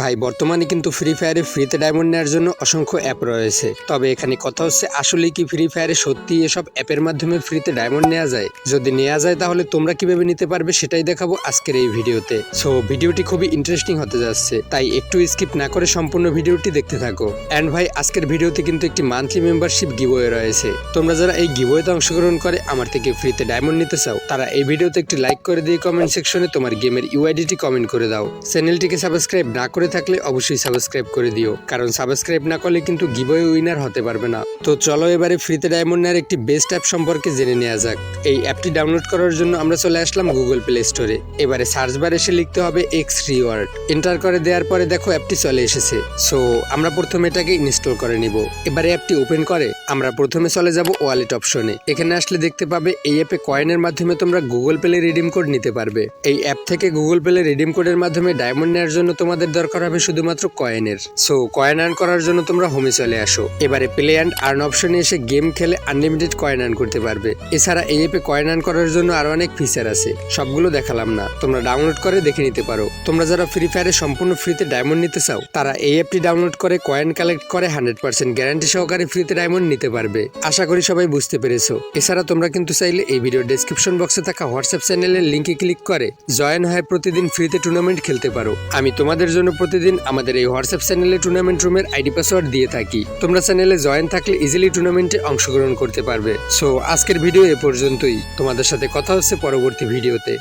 ভাই, বর্তমানে কিন্তু ফ্রি ফায়ারে ফ্রিতে ডায়মন্ড নেওয়ার জন্য অসংখ্য অ্যাপ রয়েছে। তবে এখানে কথা হচ্ছে আসলে কি ফ্রি ফায়ারে সত্যি এসব অ্যাপের মাধ্যমে ফ্রিতে ডায়মন্ড নেওয়া যায়? যদি নেওয়া যায় তাহলে তোমরা কীভাবে নিতে পারবে সেটাই দেখাবো আজকের এই ভিডিওতে। সো ভিডিওটি খুবই ইন্টারেস্টিং হতে যাচ্ছে, তাই একটু স্কিপ না করে সম্পূর্ণ ভিডিওটি দেখতে থাকো। অ্যান্ড ভাই, আজকের ভিডিওতে কিন্তু একটি মান্থলি মেম্বারশিপ গিভওয়ে রয়েছে। তোমরা যারা এই গিভওয়েতে অংশগ্রহণ করে আমার থেকে ফ্রিতে ডায়মন্ড নিতে চাও, তারা এই ভিডিওতে একটি লাইক করে দিয়ে কমেন্ট সেকশনে তোমার গেমের ইউআইডিটি কমেন্ট করে দাও। চ্যানেলটিকে সাবস্ক্রাইব না করে থাকলে অবশ্যই সাবস্ক্রাইব করে দিও। কারণ সাবস্ক্রাইব না করলে কিন্তু গিভওয়ে উইনার হতে পারবে না। তো চলো এবারে ফ্রিতে ডায়মন্ড নেওয়ার একটি বেস্ট অ্যাপ সম্পর্কে জেনে নেওয়া যাক। এই অ্যাপটি ডাউনলোড করার জন্য আমরা চলে আসলাম গুগল প্লে স্টোরে এবারে সার্চ বার এসে লিখতে হবে এক্স রিওয়ার্ড এন্টার করে দেওয়ার পরে দেখো অ্যাপটি চলে এসেছে। সো আমরা প্রথমে এটাকে ইনস্টল করে নিব। এবারে অ্যাপটি ওপেন করে, আমরা প্রথমে চলে যাব ওয়ালেট অপশনে এখানে আসলে দেখতে পাবে এই অ্যাপে কয়েনের মাধ্যমে তোমরা গুগল প্লে রিডিম কোড নিতে পারবে। এই অ্যাপ থেকে গুগল প্লে রিডিম কোডের মাধ্যমে ডায়মন্ড নেওয়ার জন্য তোমাদের দরকার হবে শুধুমাত্র কয়েনের। সো কয়েন আর্ন করার জন্য তোমরা হোমে চলে আসো। এবারে প্লে অ্যান্ড আর্ন অপশনে এসে গেম খেলে আনলিমিটেড কয়েন আর্ন করতে পারবে। এছাড়া এই অ্যাপে কয়েন আর্ন করার জন্য আরও অনেক ফিচার আছে। সবগুলো দেখালাম না। তোমরা ডাউনলোড করে দেখে নিতে পারো। তোমরা যারা ফ্রি ফায়ারে সম্পূর্ণ ফ্রিতে ডায়মন্ড নিতে চাও, তারা এই অ্যাপটি ডাউনলোড করে কয়েন কালেক্ট করে হান্ড্রেড পার্সেন্ট গ্যারান্টি সহকারে ফ্রিতে ডায়মন্ড নিতে পারবে। আশা করি সবাই বুঝতে পেরেছ। এছাড়া তোমরা কিন্তু চাইলে এই ভিডিও ডেসক্রিপশন বক্সে থাকা হোয়াটসঅ্যাপ চ্যানেলের লিঙ্কে ক্লিক করে জয়েন হয়ে প্রতিদিন ফ্রিতে টুর্নামেন্ট খেলতে পারো। আমি তোমাদের জন্য প্রতিদিন আমাদের এই হোয়াটসঅ্যাপ চ্যানেলে টুর্নামেন্ট রুমের আইডি পাসওয়ার্ড দিয়ে থাকি। তোমরা চ্যানেলে জয়েন থাকলে ইজিলি টুর্নামেন্টে অংশগ্রহণ করতে পারবে। সো আজকের ভিডিও এ পর্যন্তই। তোমাদের সাথে কথা হচ্ছে পরবর্তী ভিডিওতে।